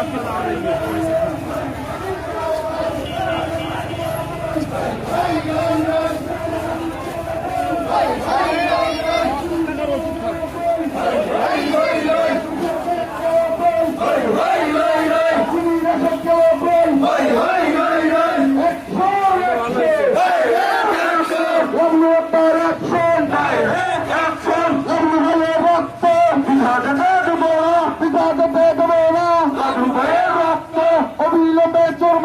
অবিলম্বে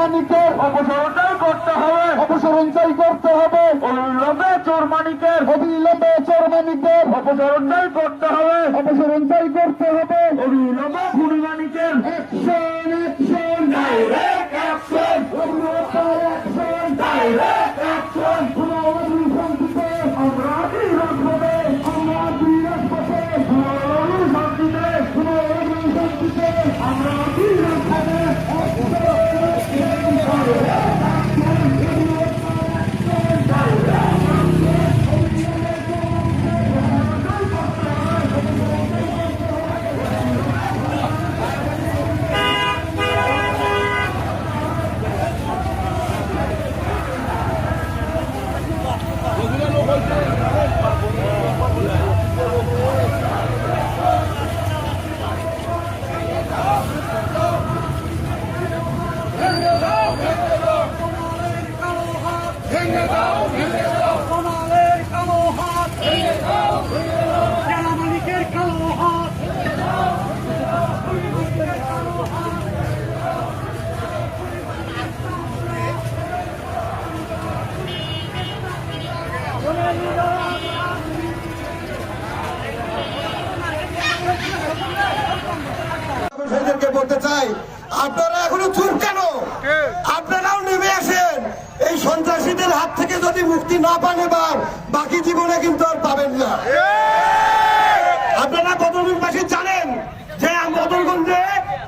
চোরমানিকের অপসারণটাই করতে হবে। অপসারণটাই করতে হবে। অবিলম্বে চোরমানিকের অবিলম্বে চোরমানিকের অপসারণটাই করতে হবে। অপসারণটাই করতে হবে। বলতে চাই আপনারা এখনও চুপ কেন? এই সন্ত্রাসীদের হাত থেকে যদি মুক্তি না পান এবার বাকি জীবনে কিন্তু আর পাবেন না। আপনারা বদরগঞ্জবাসী জানেন যে বদরগঞ্জে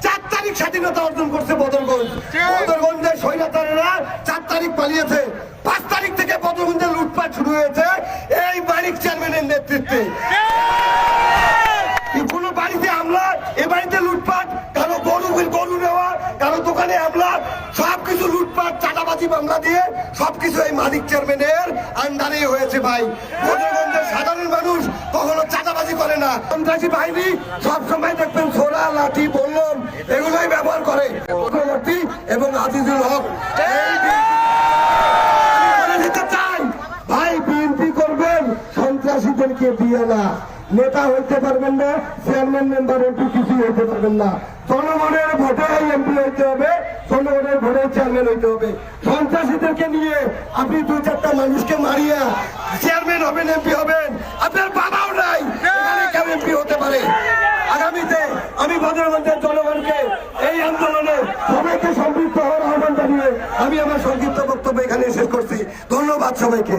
চার তারিখ স্বাধীনতা অর্জন করছে বদরগঞ্জ। বদরগঞ্জের স্বৈরাচারেরা চার তারিখ পালিয়েছে। পাঁচ তারিখ থেকে বদরগঞ্জে লুটপাট শুরু হয়েছে। এই মালিক চেয়ারম্যানের নেতৃত্বে। সবকিছু লুটপাট, চাঁদাবাজি, মামলা দিয়ে সবকিছু এই মালিক চেয়ারম্যানের আন্ডারে হয়েছে ভাই। ভোটগঞ্জের সাধারণ মানুষ কখনো চাঁদাবাজি করে না। সন্ত্রাসী বাহিনী সবসময় দেখবেন ছোড়া লাঠি, বললাম, এগুলোই ব্যবহার করে। চক্রবর্তী এবং আজিজুল হক। ভাই, বিএনপি করবেন, সন্ত্রাসীদেরকে দিয়ে না। নেতা হইতে পারবেন না, চেয়ারম্যান, মেম্বার এমপি কিছু হইতে পারবেন না। জনগণের ভোটে এমপি হইতে হবে, জনগণের ভোটে চেয়ারম্যান হইতে হবে। সন্ত্রাসীদেরকে নিয়ে আপনি দু চারটা মানুষকে মারিয়া চেয়ারম্যান হবেন, এমপি হবেন। আপনার বাবাও নাই এমপি হতে পারে। আগামীতে আমি ভদ্রগঞ্জের জনগণকে এই আন্দোলনে সবাইকে সম্পৃক্ত হওয়ার আহ্বান জানিয়ে আমি আমার সংক্ষিপ্ত বক্তব্য এখানে শেষ করছি। ধন্যবাদ সবাইকে।